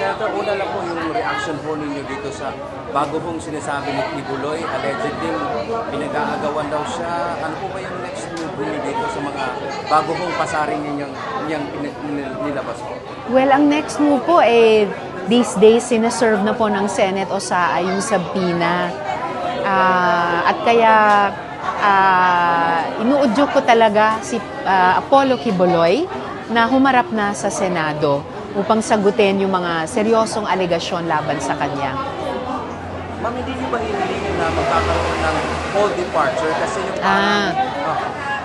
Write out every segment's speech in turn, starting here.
Senator, una lang po yung reaction po ninyo dito sa bago pong sinasabi ni Kibuloy, allegedly pinag-aagawan daw siya. Ano po ba yung next move niyo dito sa mga bago pong pasaring ninyang, ninyang nilabas po? Well, ang next move po eh, these days, sinaserve na po ng Senate o sa yung subpoena. Ah, at kaya ah, inuudyok ko talaga si ah, Apollo Kibuloy na humarap na sa Senado upang sagutin yung mga seryosong alegasyon laban sa kanya. Ma'am, hindi niyo ba hinilingin na magkakaroon ng full departure? Kasi yung Ah. Ah.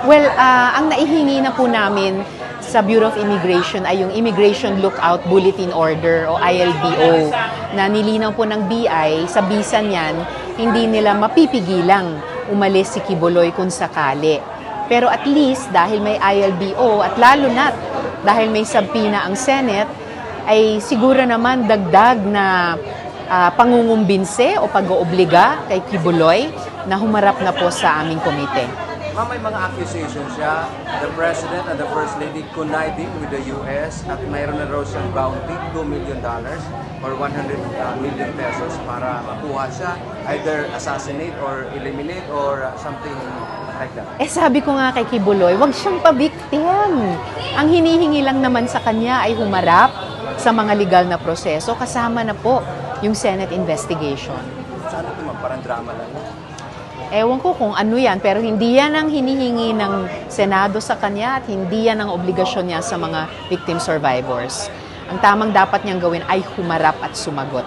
Well, ah, ang naihingi na po namin sa Bureau of Immigration ay yung Immigration Lookout Bulletin Order o ILBO na nilinaw po ng BI sa bisa niyan, hindi nila mapipigilang umalis si Kibuloy kung sakali. Pero at least dahil may ILBO at lalo na dahil may sabpina ang Senate, ay siguro naman dagdag na ah, pangungumbinse o pag-oobliga kay Kibuloy na humarap na po sa aming komite. Ma'am, may mga accusations siya. The President and the First Lady conniving with the U.S. at mayroon na raw siyang bounty, 2 million dollars or 100 uh, million pesos para makuha siya. Either assassinate or eliminate or uh, something. Eh sabi ko nga kay Kibuloy, wag siyang pabiktim. Ang hinihingi lang naman sa kanya ay humarap sa mga legal na proseso kasama na po yung Senate investigation. Sana ito parang drama lang. Ewan ko kung ano yan, pero hindi yan ang hinihingi ng Senado sa kanya at hindi yan ang obligasyon niya sa mga victim survivors. Ang tamang dapat niyang gawin ay humarap at sumagot.